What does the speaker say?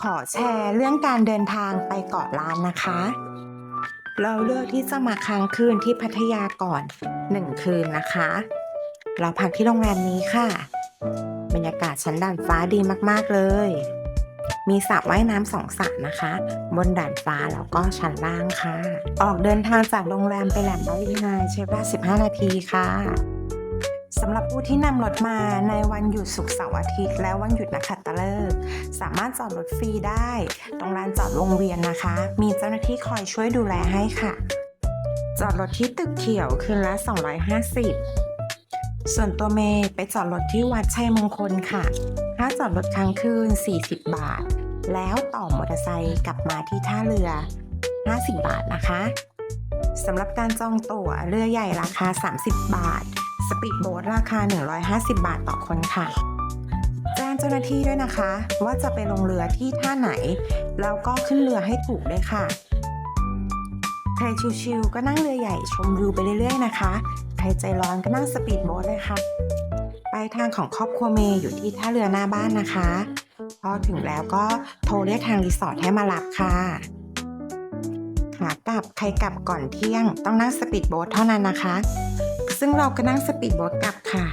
ขอแชร์เรื่องการเดินทางไปเกาะล้านนะคะ เราเลือกที่จะมาค้างคืนที่พัทยาก่อนหนึ่งคืนนะคะ เราพักที่โรงแรมนี้ค่ะ บรรยากาศชั้นด่านฟ้าดีมากๆเลย มีสระว่ายน้ำสองสระนะคะ บนด่านฟ้าแล้วก็ชั้นล่างค่ะ ออกเดินทางจากโรงแรมไปแหลมบาลีไฮใช้เวลา15 นาทีค่ะสำหรับผู้ที่นำรถมาในวันหยุดศุกร์เสาร์อาทิตย์ และวันหยุดนักขัตฤกษ์ สามารถจอดรถฟรีได้ ตรงลานจอดวงเวียนนะคะ มีเจ้าหน้าที่คอยช่วยดูแลให้ค่ะ จอดรถที่ตึกเขียวคืนละ 250 ส่วนตัวเมย์ไปจอดรถที่วัดชัยมงคลค่ะ ค่าจอดรถค้างคืน 40 บาท แล้วต่อมอเตอร์ไซค์กลับมาที่ท่าเรือ 50 บาทนะคะสำหรับการจองตั๋วเรือใหญ่ราคา 30 บาท สปีดโบ๊ทราคา 150 บาทต่อคนค่ะ เจ้าหน้าที่ด้วยนะคะ ว่าจะไปลงเรือที่ท่าไหน แล้วก็ขึ้นเรือให้ถูกด้วยค่ะ ใครชิวๆก็นั่งเรือใหญ่ชมวิวไปเรื่อยๆนะคะ ใครใจร้อนก็นั่งสปีดโบ๊ทเลยค่ะปลายทางของครอบครัวเมย์อยู่ที่ท่าเรือหน้าบ้านนะคะ พอถึงแล้วก็โทรเรียกทางรีสอร์ทให้มารับค่ะขากลับใครกลับก่อนเที่ยงต้องนั่งสปีดโบ๊ทเท่านั้นนะคะ ซึ่งเราก็นั่งสปีดโบ๊ทกลับค่ะ